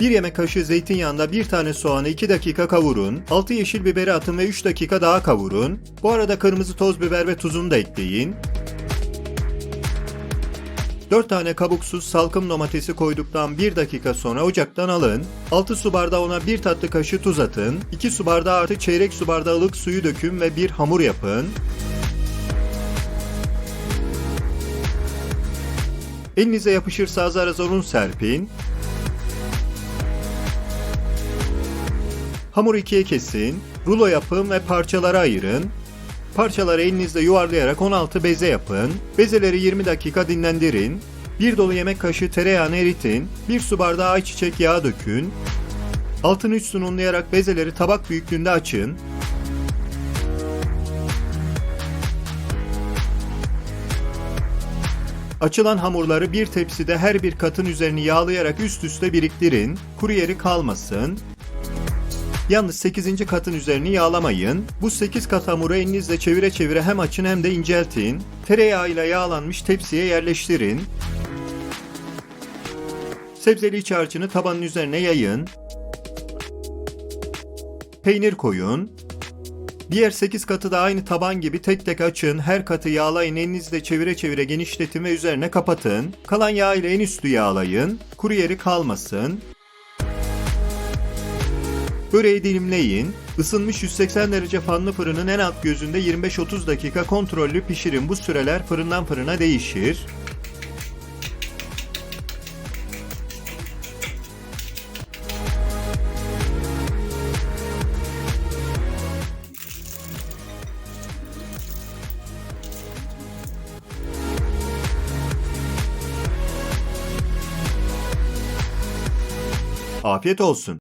1 yemek kaşığı zeytinyağında 1 tane soğanı 2 dakika kavurun. 6 yeşil biberi atın ve 3 dakika daha kavurun. Bu arada kırmızı toz biber ve tuzunu da ekleyin. 4 tane kabuksuz salkım domatesi koyduktan 1 dakika sonra ocaktan alın. 6 su bardağı ona 1 tatlı kaşığı tuz atın. 2 su bardağı artı çeyrek su bardağı ılık suyu dökün ve bir hamur yapın. Elinize yapışırsa azar azar un serpin. Hamuru ikiye kesin, rulo yapın ve parçalara ayırın. Parçaları elinizle yuvarlayarak 16 beze yapın. Bezeleri 20 dakika dinlendirin. Bir dolu yemek kaşığı tereyağını eritin. Bir su bardağı ayçiçek yağı dökün. Altını üstünü unlayarak bezeleri tabak büyüklüğünde açın. Açılan hamurları bir tepside her bir katın üzerini yağlayarak üst üste biriktirin. Kuru yeri kalmasın. Yalnız 8. katın üzerini yağlamayın. Bu 8 kat hamuru elinizle çevire çevire hem açın hem de inceltin. Tereyağıyla yağlanmış tepsiye yerleştirin. Sebzeli iç harcını tabanın üzerine yayın. Peynir koyun. Diğer 8 katı da aynı taban gibi tek tek açın, her katı yağlayın, elinizle çevire çevire genişletin ve üzerine kapatın. Kalan yağ ile en üstü yağlayın, kuru yeri kalmasın. Böreği dilimleyin. Isınmış 180 derece fanlı fırının en alt gözünde 25-30 dakika kontrollü pişirin. Bu süreler fırından fırına değişir. Afiyet olsun.